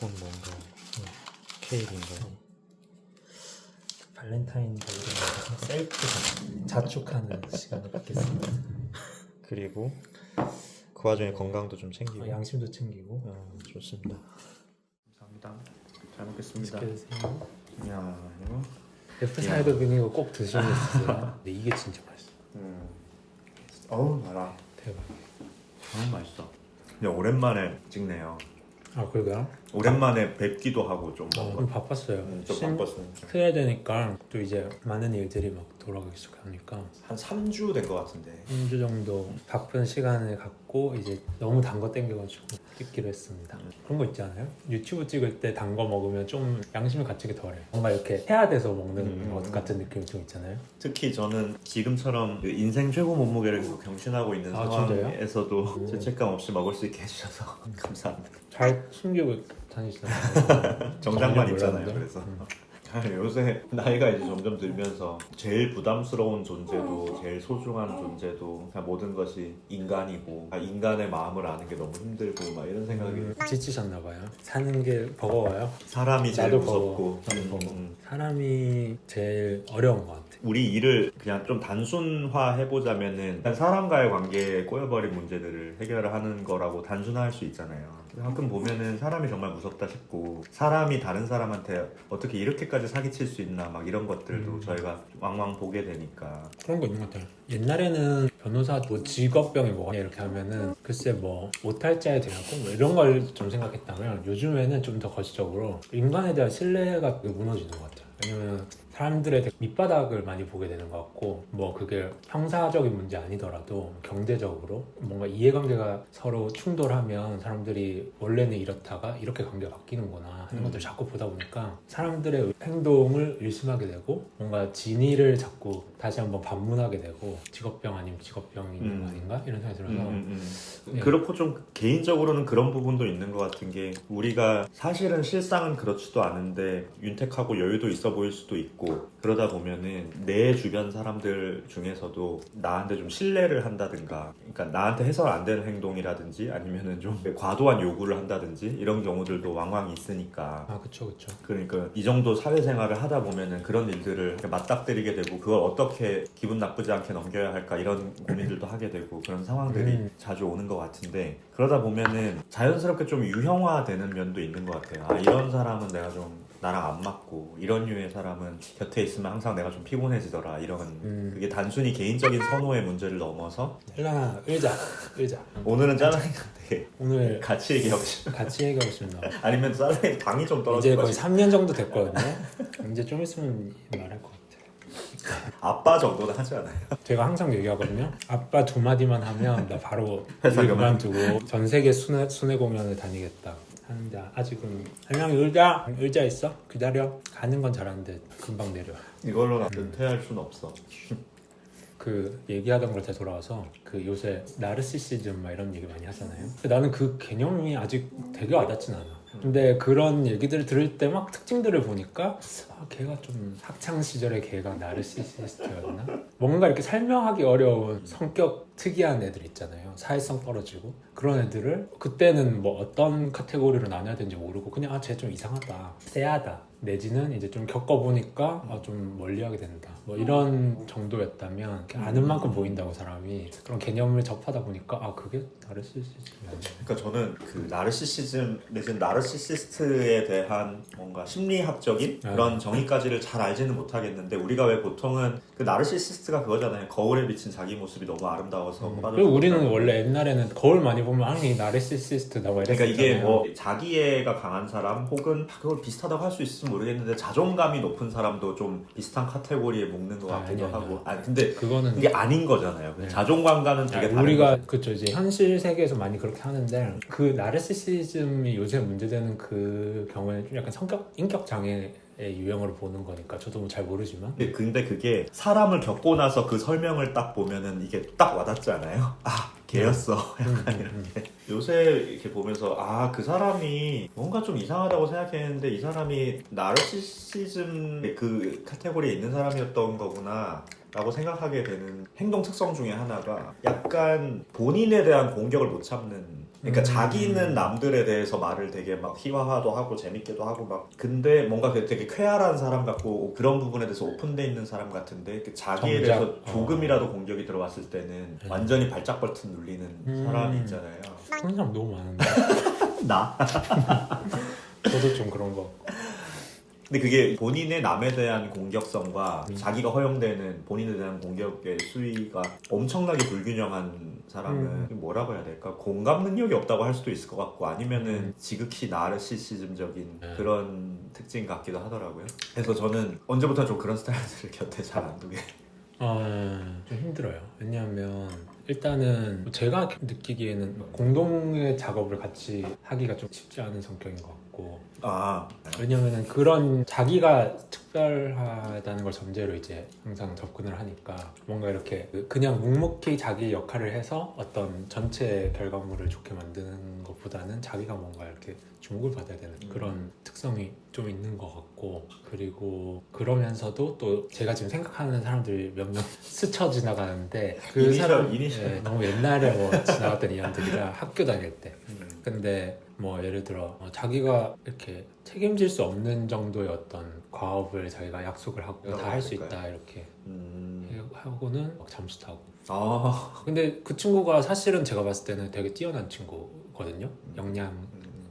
손 뭔가 음, 케이크인가요? 발렌타인데이를 셀프 자축하는 시간을 갖겠습니다. 그리고 그 와중에 건강도 좀 챙기고 어, 양심도 챙기고 아, 좋습니다. 감사합니다. 잘 먹겠습니다. 드세요. 야 이거 F 사이드 비니거 꼭 드시면 좋겠어요. 근데 이게 진짜 맛있어. 음. 어우 달아. 대박. 너무 맛있어. 그냥 오랜만에 찍네요. 아 그러게요? 오랜만에 뵙기도 하고 좀 어, 뭔가 좀 바빴어요. 음, 좀 신- 바빴어요. 해야 되니까 또 이제 많은 일들이 막 돌아가기 시작하니까 한 3주 된 것 같은데 3주 정도 바쁜 시간을 갖고 이제 너무 단 거 땡겨가지고 찍기로 했습니다. 그런 거 있지 않아요? 유튜브 찍을 때 단 거 먹으면 좀 양심을 갖추기 덜해. 뭔가 이렇게 해야 돼서 먹는 음. 것 같은 느낌이 좀 있잖아요. 특히 저는 지금처럼 그 인생 최고 몸무게를 계속 경신하고 있는 아, 진짜요? 상황에서도 오. 죄책감 없이 먹을 수 있게 해주셔서 감사합니다. 잘 숨기고 다니시나요? 정장만 전혀 입잖아요. 몰랐는데. 그래서 음. 아, 요새 나이가 이제 점점 들면서 제일 부담스러운 존재도 제일 소중한 존재도 그냥 모든 것이 인간이고 아, 인간의 마음을 아는 게 너무 힘들고 막 이런 생각이 음, 지치셨나 봐요. 사는 게 버거워요. 사람이 제일 나도 무섭고 버거워. 나도 음, 버거워. 음. 사람이 제일 어려운 것 같아. 우리 일을 그냥 좀 단순화 해보자면은 사람과의 관계에 꼬여버린 문제들을 해결을 하는 거라고 단순화할 수 있잖아요. 가끔 보면은 사람이 정말 무섭다 싶고 사람이 다른 사람한테 어떻게 이렇게까지 사기칠 수 있나 막 이런 것들도 음. 저희가 왕왕 보게 되니까 그런 거 있는 것 같아요. 옛날에는 변호사 뭐 직업병이 뭐가 이렇게 하면은 글쎄 뭐 오탈자에 대하고 뭐 이런 걸 좀 생각했다면 요즘에는 좀 더 거시적으로 인간에 대한 신뢰가 되게 무너지는 것 같아요. 왜냐면 사람들의 밑바닥을 많이 보게 되는 것 같고 뭐 그게 형사적인 문제 아니더라도 경제적으로 뭔가 이해관계가 서로 충돌하면 사람들이 원래는 이렇다가 이렇게 관계가 바뀌는구나 하는 음. 것들 자꾸 보다 보니까 사람들의 행동을 의심하게 되고 뭔가 진위를 자꾸 다시 한번 반문하게 되고 직업병 아니면 직업병이 있는 음. 거 아닌가 이런 생각이 들어서 음, 음, 음. 네. 그렇고 좀 개인적으로는 그런 부분도 있는 것 같은 게 우리가 사실은 실상은 그렇지도 않은데 윤택하고 여유도 있어 보일 수도 있고 그러다 보면은 내 주변 사람들 중에서도 나한테 좀 신뢰를 한다든가 그러니까 나한테 해설 안 되는 행동이라든지 아니면은 좀 과도한 요구를 한다든지 이런 경우들도 왕왕 있으니까 아 그쵸 그쵸 그러니까 이 정도 사회생활을 하다 보면은 그런 일들을 맞닥뜨리게 되고 그걸 어떻게 기분 나쁘지 않게 넘겨야 할까 이런 고민들도 하게 되고 그런 상황들이 음. 자주 오는 것 같은데 그러다 보면은 자연스럽게 좀 유형화되는 면도 있는 것 같아요. 아 이런 사람은 내가 좀 나랑 안 맞고 이런 류의 사람은 곁에 있으면 항상 내가 좀 피곤해지더라 이런 음. 그게 단순히 개인적인 선호의 문제를 넘어서 헬라나 의자 의자 오늘은 짜장이한테 오늘 같이 얘기하고 싶어 같이 얘기하고 싶나 봐. 아니면 짜장이 당이 좀 이제 떨어질 것 거의 같아 3년 정도 됐거든요. 이제 좀 있으면 말할 것 같아요. 아빠 정도는 하지 않아요 제가 항상 얘기하거든요. 아빠 두 마디만 하면 나 바로 회사 일. 그만두고 전 세계 순회, 순회 공연을 다니겠다. 하는데 아직은 한양이 의자 의자 있어 기다려 가는 건 잘하는데 금방 내려. 이걸로 나 은퇴할 순 없어 그 얘기하던 걸 되돌아와서 그 요새 나르시시즘 막 이런 얘기 많이 하잖아요. 근데 나는 그 개념이 아직 되게 와닿진 않아. 근데 그런 얘기들을 들을 때 막 특징들을 보니까 아, 걔가 좀 학창 시절에 걔가 나르시시스트였나? 뭔가 이렇게 설명하기 어려운 성격 특이한 애들 있잖아요. 사회성 떨어지고 그런 애들을 그때는 뭐 어떤 카테고리로 나눠야 되는지 모르고 그냥 아 쟤 좀 이상하다, 쎄하다. 내지는 이제 좀 겪어보니까 아, 좀 멀리하게 된다. 뭐 이런 정도였다면 그냥 아는 만큼 보인다고 사람이 그런 개념을 접하다 보니까 아 그게 나르시시즘이 아니야. 그러니까 저는 그 나르시시즘 내지는 나르시시스트에 대한 뭔가 심리학적인 아. 그런 정의까지를 잘 알지는 못하겠는데 우리가 왜 보통은 그 나르시시스트가 그거잖아요 거울에 비친 자기 모습이 너무 아름다워서 뭐 빠져 음. 그리고 우리는. 원래 옛날에는 거울 많이 보면 아니 나르시시스트다 뭐 그러니까 이랬잖아요. 이게 뭐 자기애가 강한 사람 혹은 그걸 비슷하다고 할 수 있을지 모르겠는데 자존감이 높은 사람도 좀 비슷한 카테고리에 묶는 것 아, 같기도 아니야, 하고 아니 근데 그거는 이게 아닌 거잖아요 네. 자존감과는 되게 아, 다른 우리가. 그쵸 이제 현실 세계에서 많이 그렇게 하는데 그 나르시시즘이 요새 문제되는 그 경우에 좀 약간 성격 인격 장애의 유형으로 보는 거니까 저도 뭐잘 모르지만 근데- 근데 그게 사람을 겪고 나서 그 설명을 딱 보면은 이게 딱 와닿지 않아요? 아 걔였어 음, 음, 음. 요새 이렇게 보면서 아 그 사람이 뭔가 좀 이상하다고 생각했는데 이 사람이 나르시시즘 그 카테고리에 있는 사람이었던 거구나 라고 생각하게 되는 행동 특성 중에 하나가 약간 본인에 대한 공격을 못 참는 그러니까 음. 자기는 남들에 대해서 말을 되게 막 희화화도 하고 재밌게도 하고 막 근데 뭔가 그 되게 쾌활한 사람 같고 그런 부분에 대해서 오픈돼 있는 사람 같은데 그 자기에 정작, 대해서 어. 조금이라도 공격이 들어왔을 때는 음. 완전히 발작 버튼 눌리는 음. 사람이 있잖아요. 사람 너무 많은데 나? 저도 좀 그런 거 근데 그게 본인의 남에 대한 공격성과 음. 자기가 허용되는 본인에 대한 공격의 수위가 엄청나게 불균형한 사람은 음. 뭐라고 해야 될까 공감 능력이 없다고 할 수도 있을 것 같고 아니면은 음. 지극히 나르시시즘적인 네. 그런 특징 같기도 하더라고요. 그래서 저는 언제부터 좀 그런 스타일들을 곁에 잘 안 두게. 어, 좀 힘들어요. 왜냐하면 일단은 제가 느끼기에는 공동의 작업을 같이 하기가 좀 쉽지 않은 성격인 것 같고. 아. 왜냐면은 그런 자기가 특별하다는 걸 전제로 이제 항상 접근을 하니까 뭔가 이렇게 그- 그냥 묵묵히 자기 역할을 해서 어떤 전체 결과물을 좋게 만드는 것보다는 자기가 뭔가 이렇게 주목을 받아야 되는 음. 그런 특성이 좀 있는 것 같고 그리고 그러면서도 또 제가 지금 생각하는 사람들이 몇명 스쳐 지나가는데 그 이니셜, 사람 이니셜. 예, 너무 옛날에 뭐 지나갔던 인연들이라 학교 다닐 때 음. 근데 뭐 예를 들어 어, 자기가 이렇게 책임질 수 없는 정도의 어떤 과업을 자기가 약속을 하고 뭐라고 다 할 수? 있다 이렇게 음. 하고는 막 잠수 타고 아 근데 그 친구가 사실은 제가 봤을 때는 되게 뛰어난 친구거든요 역량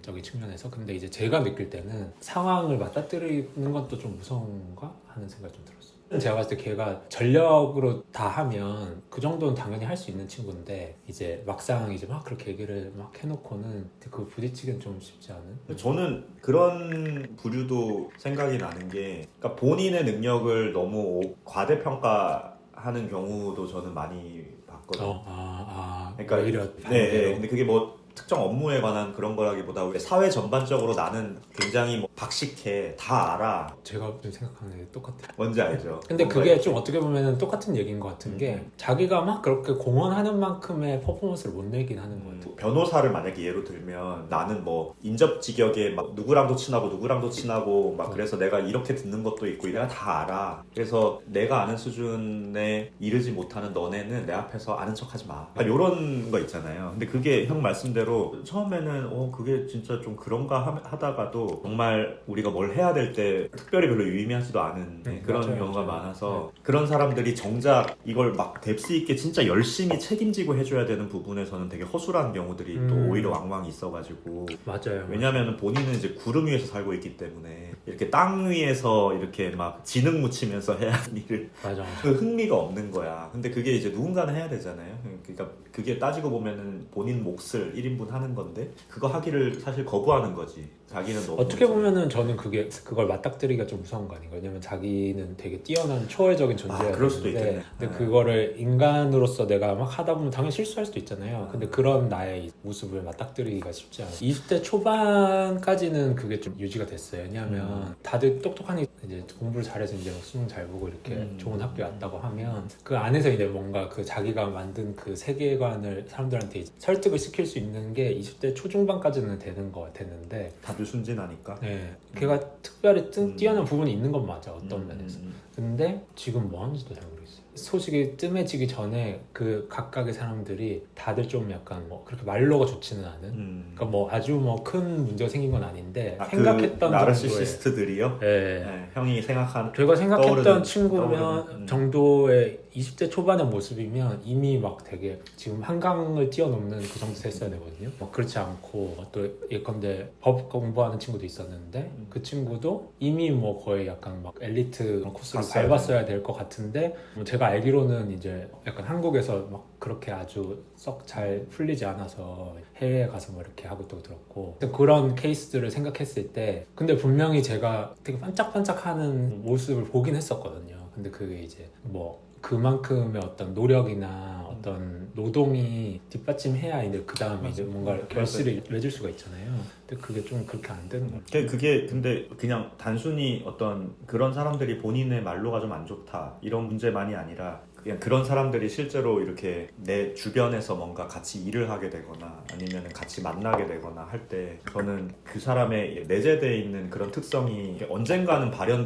적인 음. 측면에서 근데 이제 제가 느낄 때는 상황을 맞닥뜨리는 건또좀 무서운가 하는 생각이 좀 들었어요 제가 봤을 때 걔가 전력으로 다 하면 그 정도는 당연히 할 수 있는 친구인데 이제 막상 이제 막 그렇게 얘기를 막 해놓고는 그 부딪히기는 좀 쉽지 않은 저는 그런 부류도 생각이 나는 게 그러니까 본인의 능력을 너무 과대평가하는 경우도 저는 많이 봤거든요. 어, 아, 아, 그러니까 오히려 네, 반대로. 네. 근데 그게 뭐 특정 업무에 관한 그런 거라기보다 우리 사회 전반적으로 나는 굉장히 뭐 박식해 다 알아 제가 좀 생각하는 게 똑같아요. 뭔지 알죠? 근데 뭔가 그게 좀 어떻게 보면 똑같은 얘기인 것 같은 게 음. 자기가 막 그렇게 공헌하는 만큼의 퍼포먼스를 못 내긴 하는 것 같아요. 음, 변호사를 만약에 예로 들면 나는 뭐 인접 직역에 막 누구랑도 친하고 누구랑도 친하고 막 어. 그래서 내가 이렇게 듣는 것도 있고 내가 다 알아 그래서 내가 아는 수준에 이르지 못하는 너네는 내 앞에서 아는 척하지 마 이런 거 있잖아요 근데 그게 형 말씀대로 처음에는 어 그게 진짜 좀 그런가 하- 하다가도 정말 우리가 뭘 해야 될 때 특별히 별로 유의미하지도 않은 네, 그런 맞아요, 경우가 맞아요. 많아서 그런 사람들이 정작 이걸 막 뎁스 있게 진짜 열심히 책임지고 해줘야 되는 부분에서는 되게 허술한 경우들이 또 음. 오히려 왕왕 있어가지고 맞아요. 왜냐하면 본인은 이제 구름 위에서 살고 있기 때문에 이렇게 땅 위에서 이렇게 막 지능 묻히면서 해야 하는 일을 맞아. 그 흥미가 없는 거야. 근데 그게 이제 누군가는 해야 되잖아요. 그러니까 그게 따지고 보면은 본인 몫을 1인분 하는 건데 그거 하기를 사실 거부하는 거지. 자기는 너무 어떻게 보면은 저는 그게 그걸 맞닥뜨리기가 좀 무서운 거 아닌가 왜냐면 자기는 되게 뛰어난 초월적인 존재야 아, 그럴 수도 되는데 있겠네. 근데 네. 그거를 인간으로서 내가 막 하다 보면 당연히 실수할 수도 있잖아요 근데 음. 그런 나의 모습을 맞닥뜨리기가 쉽지 않아 20대 초반까지는 그게 좀 유지가 됐어요 왜냐면 음. 다들 똑똑하니 이제 공부를 잘해서 이제 막 수능 잘 보고 이렇게 음. 좋은 학교에 왔다고 하면 그 안에서 이제 뭔가 그 자기가 만든 그 세계관을 사람들한테 이제 설득을 시킬 수 있는 게 20대 초중반까지는 되는 거 됐는데 다들 순진하니까. 네, 걔가 특별히 뜬- 음. 뛰어난 부분이 있는 건 맞아 어떤 음, 면에서. 음, 근데 지금 뭐 하는지도 잘 모르겠어요. 소식이 뜸해지기 전에 그 각각의 사람들이 다들 좀 약간 뭐 그렇게 말로가 좋지는 않은. 음. 그러니까 뭐 아주 뭐 큰 문제가 생긴 건 아닌데 아, 생각했던 그. 나르시시스트들이요. 예. 네, 형이 생각한 제가 생각했던 떠오르는- 친구면 떠오르는, 음. 정도의 20대 초반의 모습이면 이미 막 되게 지금 한강을 뛰어넘는 그 정도 됐어야 되거든요. 뭐 그렇지 않고 또 예컨대 법 공부하는 친구도 있었는데 음. 그 친구도 이미 뭐 거의 약간 막 엘리트 코스를 갔어야 밟았어야 될 것 같은데 뭐 제가 알기로는 이제 약간 한국에서 막 그렇게 아주 썩 잘 풀리지 않아서 해외에 가서 뭐 이렇게 하고 또 들었고 그런 케이스들을 생각했을 때 근데 분명히 제가 되게 반짝반짝하는 모습을 보긴 했었거든요. 근데 그게 이제 뭐 그만큼의 어떤 노력이나 어떤 노동이 뒷받침해야 이제 그 다음에 이제 뭔가 결실을 맺을 수가 있잖아요. 근데 그게 좀 그렇게 안 되는 것 같아요. 그- 그게 근데 그냥 단순히 어떤 그런 사람들이 본인의 말로가 좀 안 좋다 이런 문제만이 아니라 그냥 그런 사람들이 실제로 이렇게 내 주변에서 뭔가 같이 일을 하게 되거나 아니면 같이 만나게 되거나 할 때 저는 그 사람의 내재되어 있는 그런 특성이 언젠가는 발현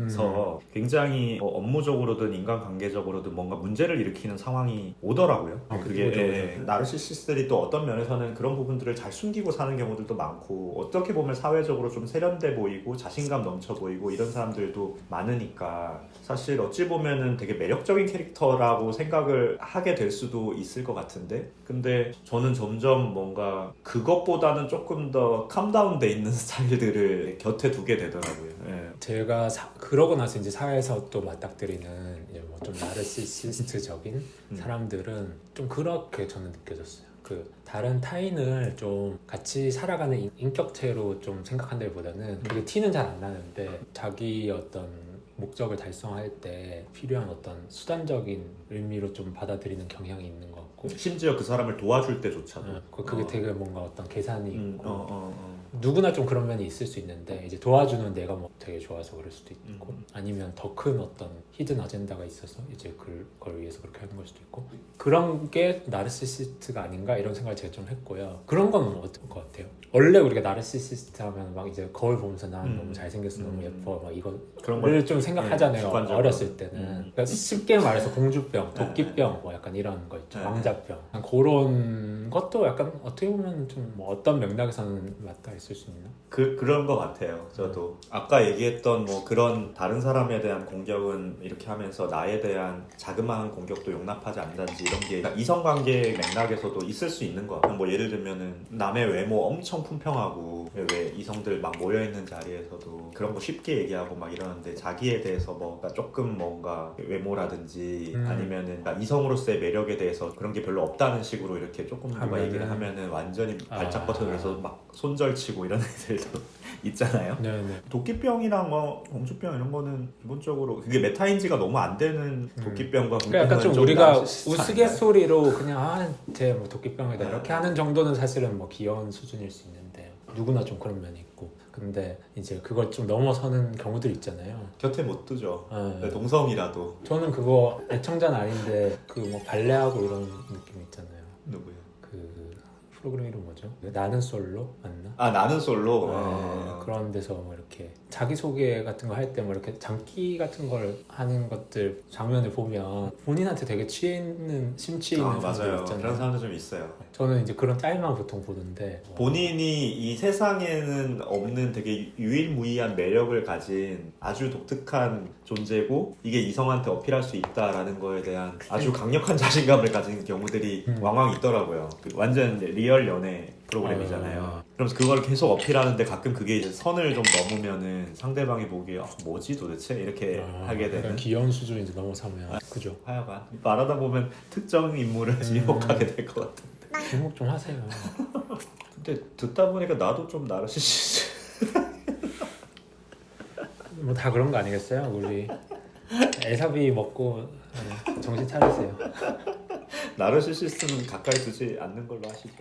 돼서 굉장히 어, 업무적으로든 인간관계적으로든 뭔가 문제를 일으키는 상황이 오더라고요. 아, 그게 예, 오죠. 나르시시스들이 또 어떤 면에서는 그런 부분들을 잘 숨기고 사는 경우들도 많고 어떻게 보면 사회적으로 좀 세련돼 보이고 자신감 넘쳐 보이고 이런 사람들도 많으니까 사실 어찌 보면은 되게 매력적인 캐릭터라고 생각을 하게 될 수도 있을 것 같은데 근데 저는 점점 뭔가 그것보다는 조금 더 캄다운 돼 있는 스타일들을 곁에 두게 되더라고요. 예. 제가 사- 그러고 나서 이제 사회에서 또 맞닥뜨리는 이제 뭐좀 나르시시스트적인 음. 사람들은 좀 그렇게 저는 느껴졌어요. 그 다른 타인을 좀 같이 살아가는 인- 인격체로 좀 생각한다기보다는 그게 티는 잘 안 나는데 자기 어떤 목적을 달성할 때 필요한 어떤 수단적인 의미로 좀 받아들이는 경향이 있는 것 같고 심지어 그 사람을 도와줄 때조차도 어, 그- 그게 어. 되게 뭔가 어떤 계산이 음, 있고 어, 어, 어. 누구나 좀 그런 면이 있을 수 있는데 이제 도와주는 내가 뭐 되게 좋아서 그럴 수도 있고 음. 아니면 더 큰 어떤 히든 아젠다가 있어서 이제 그걸 위해서 그렇게 하는 걸 수도 있고 그런 게 나르시시스트가 아닌가 이런 생각을 제가 좀 했고요 그런 건 어떨 것 같아요 원래 우리가 나르시시스트 하면 막 이제 거울 보면서 난 음. 너무 잘생겼어 너무 음. 예뻐 막 이거 그런 걸를좀 생각하잖아요 네. 어렸을 때는 음. 그러니까 쉽게 말해서 공주병, 도끼병 뭐 약간 이런 거 있죠 네. 왕자병 그런 것도 약간 어떻게 보면 좀 뭐 어떤 맥락에서는 맞닿아 있을 수 있나 그 그런 것 같아요. 저도 아까 얘기했던 뭐 그런 다른 사람에 대한 공격은 이렇게 하면서 나에 대한 자그마한 공격도 용납하지 않는다든지 이런 게 이성 관계 맥락에서도 있을 수 있는 것 같아요. 뭐 예를 들면은 남의 외모 엄청 품평하고 왜 이성들 막 모여 있는 자리에서도 그런 거 쉽게 얘기하고 막 이러는데 자기에 대해서 뭔가 조금 뭔가 외모라든지 음. 아니면은 이성으로서의 매력에 대해서 그런 게 별로 없다는 식으로 이렇게 조금 누가 하면은. 얘기를 하면은 완전히 아. 발작버섯에서 막 손절치고 이런 애들도 있잖아요. 네네 도끼병이랑 뭐 공주병 이런 거는 기본적으로 그게 메타인지가 너무 안 되는 도끼병과 그러니까 약간 좀 우리가? 우스갯소리로 그냥 아쟤뭐 도끼병이다 네. 이렇게 하는 정도는 사실은 뭐 귀여운 수준일 수 있는데 누구나 좀 그런 면이 있고 근데 이제 그걸 좀 넘어서는 경우들 있잖아요. 곁에 못 두죠. 네. 네, 동성이라도 저는 그거 애청자는 아닌데 그 뭐 발레하고 이런 느낌 있잖아요. 누구요? 그 프로그램 이름 뭐죠? 나는 솔로 맞나? 아 나는 솔로. 네, 아, 그런 데서 뭐 이렇게 자기 소개 같은 거 할 때 뭐 이렇게 장기 같은 걸 하는 것들 장면을 보면 본인한테 되게 취해 있는 심취해 있는 아, 사람들 맞아요. 있잖아요. 그런 사람들 좀 있어요. 저는 이제 그런 짤만 보통 보는데 뭐 본인이 이 세상에는 없는 되게 유일무이한 매력을 가진 아주 독특한 존재고 이게 이성한테 어필할 수 있다라는 거에 대한 아주 강력한 자신감을 가진 경우들이 음. 왕왕 있더라고요. 그 완전 이제 리얼 연애 프로그램이잖아요. 아. 그러면서 그걸 계속 어필하는데 가끔 그게 이제 선을 좀 넘으면은 상대방이 보기에 아, 뭐지 도대체 이렇게 아, 하게 되는 약간 귀여운 수준 이제 넘어서면 그죠? 하여간 말하다 보면 특정 인물을 음. 지목하게 될 것 같은. 주목 좀 하세요. 근데 듣다 보니까 나도 좀 나르시시스. 뭐다 그런 거 아니겠어요? 우리 애사비 먹고 네, 정신 차리세요. 나르시시스는 가까이 두지 않는 걸로 하시죠.